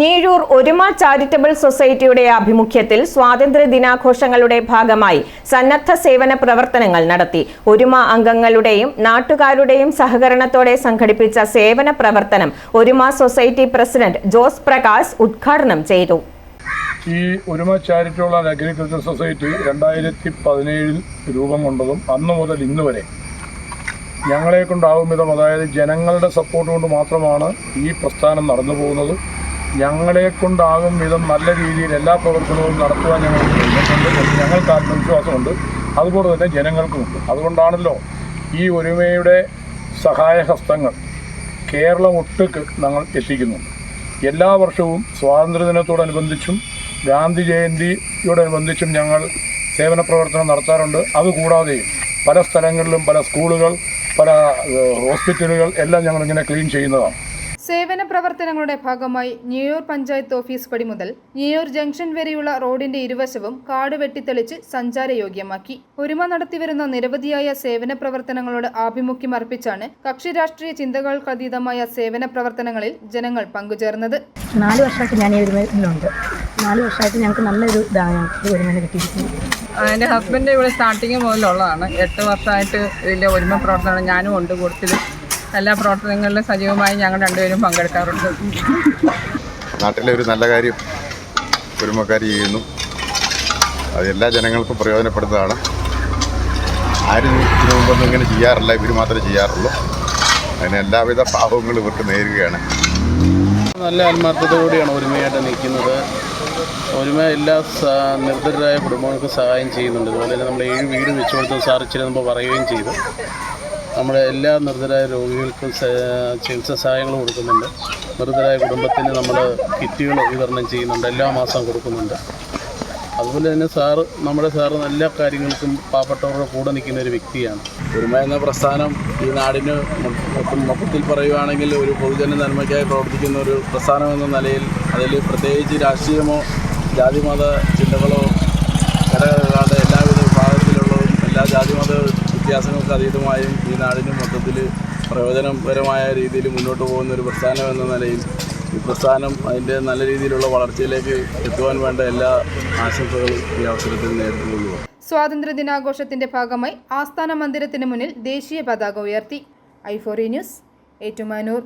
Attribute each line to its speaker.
Speaker 1: ഞീഴൂർ ഒരുമ ചാരിറ്റബിൾ സൊസൈറ്റിയുടെ ആഭിമുഖ്യത്തിൽ സ്വാതന്ത്ര്യ ദിനാഘോഷങ്ങളുടെ ഭാഗമായി സന്നദ്ധ സേവന പ്രവർത്തനങ്ങൾ നടത്തി. ഒരുമ അംഗങ്ങളുടെയും നാട്ടുകാരുടെയും സഹകരണത്തോടെ സംഘടിപ്പിച്ച സേവന പ്രവർത്തനം ഒരുമ സൊസൈറ്റി പ്രസിഡന്റ് ജോസ് പ്രകാശ് ഉദ്ഘാടനം ചെയ്തു.
Speaker 2: ഈ ഒരുമ ചാരിറ്റബിൾ ആൻഡ് അഗ്രികൾച്ചർ സൊസൈറ്റി രണ്ടായിരത്തി പതിനേഴിൽ രൂപം കൊണ്ടതും അന്ന് മുതൽ ഇന്ന് വരെ ഞങ്ങളെ കൊണ്ടാവും വിധം അതായത് ജനങ്ങളുടെ സപ്പോർട്ട് കൊണ്ട് മാത്രമാണ് ഈ പ്രസ്ഥാനം നടന്നു പോകുന്നത് ഞങ്ങളെ കൊണ്ടാകും വിധം നല്ല രീതിയിൽ എല്ലാ പ്രവർത്തനവും നടത്തുവാൻ ഞങ്ങൾ ഞങ്ങൾക്ക് ആത്മവിശ്വാസമുണ്ട്. അതുപോലെ തന്നെ ജനങ്ങൾക്കുമുണ്ട് അതുകൊണ്ടാണല്ലോ ഈ ഒരുമയുടെ സഹായഹസ്തങ്ങൾ കേരളം ഒട്ടുക്ക് ഞങ്ങൾ എത്തിക്കുന്നുണ്ട്. എല്ലാ വർഷവും സ്വാതന്ത്ര്യദിനത്തോടനുബന്ധിച്ചും ഗാന്ധി ജയന്തിയോടനുബന്ധിച്ചും ഞങ്ങൾ സേവന പ്രവർത്തനം നടത്താറുണ്ട്. അതുകൂടാതെ പല സ്ഥലങ്ങളിലും പല സ്കൂളുകൾ പല ഹോസ്പിറ്റലുകൾ എല്ലാം ഞങ്ങളിങ്ങനെ ക്ലീൻ ചെയ്യുന്നതാണ്.
Speaker 3: സേവന പ്രവർത്തനങ്ങളുടെ ഭാഗമായി ന്യൂയോർ പഞ്ചായത്ത് ഓഫീസ് പടി മുതൽ ന്യൂയോർ ജംഗ്ഷൻ വരെയുള്ള റോഡിന്റെ ഇരുവശവും കാട് വെട്ടിത്തെളിച്ച് സഞ്ചാരയോഗ്യമാക്കി. ഒരുമ നടത്തിവരുന്ന നിരവധിയായ സേവന പ്രവർത്തനങ്ങളോട് ആഭിമുഖ്യം അർപ്പിച്ചാണ് കക്ഷി രാഷ്ട്രീയ ചിന്തകൾക്കതീതമായ സേവന പ്രവർത്തനങ്ങളിൽ ജനങ്ങൾ പങ്കുചേർന്നത്.
Speaker 4: നാല് വർഷമായിട്ട് ഞാൻ ഈ ഒരുമയിലുണ്ട്. നാല് വർഷമായിട്ട് ഞങ്ങൾക്ക് നല്ലൊരു ഇതാണ് ഞങ്ങൾക്ക് ഒരുമന കിട്ടിയിരിക്കുന്നത്.
Speaker 5: എന്റെ ഹസ്ബൻഡ് ഇവിടെ സ്റ്റാർട്ടിങ് മുതലുള്ളതാണ്. എട്ട് വർഷമായിട്ട് ഇതിന്റെ ഒരുമ പ്രവർത്തനമാണ് ഞാനും ഉണ്ട് കൂടുതൽ എല്ലാ പ്രവർത്തനങ്ങളിലും സജീവമായി ഞങ്ങൾ രണ്ടുപേരും പങ്കെടുക്കാറുണ്ട്.
Speaker 6: നാട്ടിലെ ഒരു നല്ല കാര്യം കുടുംബക്കാർ ചെയ്യുന്നു. അത് എല്ലാ ജനങ്ങൾക്കും പ്രയോജനപ്പെടുന്നതാണ്. ആരും ഇതിനു മുമ്പൊന്നും ഇങ്ങനെ ചെയ്യാറില്ല. ഇവർ മാത്രമേ ചെയ്യാറുള്ളൂ. അതിന് എല്ലാവിധ പാപങ്ങളും ഇവർക്ക് നേരുകയാണ്.
Speaker 7: നല്ല ആത്മാർത്ഥതയോടെയാണ് ഒരുമയായിട്ട് നിൽക്കുന്നത്. ഒരുമ എല്ലാ സ- നിർദ്ധരായ കുടുംബങ്ങൾക്ക് സഹായം ചെയ്യുന്നുണ്ട്. അതുപോലെ തന്നെ നമ്മൾ ഏഴ് വീട് വെച്ചു കൊടുത്ത സാർ ഇച്ചിരി മുമ്പ് പറയുകയും ചെയ്തു. നമ്മുടെ എല്ലാ നിർദ്ധരായ രോഗികൾക്കും ചികിത്സാ സഹായങ്ങൾ കൊടുക്കുന്നുണ്ട്. നിർദ്ധരായ കുടുംബത്തിന് നമ്മൾ കിറ്റുകൾ വിതരണം ചെയ്യുന്നുണ്ട്. എല്ലാ മാസവും കൊടുക്കുന്നുണ്ട്. അതുപോലെ തന്നെ സാറ് നമ്മുടെ സാറ് എല്ലാ കാര്യങ്ങൾക്കും പാവപ്പെട്ടവരുടെ കൂടെ നിൽക്കുന്ന ഒരു വ്യക്തിയാണ്. ഒരുമ എന്ന പ്രസ്ഥാനം ഈ നാടിന് മൊത്തം മൊത്തത്തിൽ പറയുകയാണെങ്കിൽ ഒരു പൊതുജന നന്മയ്ക്കായി പ്രവർത്തിക്കുന്ന ഒരു പ്രസ്ഥാനം എന്ന നിലയിൽ അതിൽ പ്രത്യേകിച്ച് രാഷ്ട്രീയമോ ജാതിമത ചിന്തകളോ ഘടകങ്ങളുടെ എല്ലാവിധ വിഭാഗത്തിലുള്ളതും എല്ലാ ജാതിമത വ്യത്യാസങ്ങൾക്ക് അതീതമായും ഈ നാടിന് മൊത്തത്തിൽ പ്രയോജനപരമായ രീതിയിൽ മുന്നോട്ട് പോകുന്ന ഒരു പ്രസ്ഥാനം എന്ന നിലയിൽ ഈ പ്രസ്ഥാനം അതിന്റെ നല്ല രീതിയിലുള്ള വളർച്ചയിലേക്ക് എത്തുവാൻ വേണ്ട എല്ലാ ആശംസകളും ഈ അവസരത്തിൽ നേരിട്ടുകൊള്ളുക
Speaker 3: സ്വാതന്ത്ര്യ ദിനാഘോഷത്തിന്റെ ഭാഗമായി ആസ്ഥാന മന്ദിരത്തിന് മുന്നിൽ ദേശീയ പതാക ഉയർത്തി. ഐഫോറി ന്യൂസ് ഏറ്റുമാനൂർ.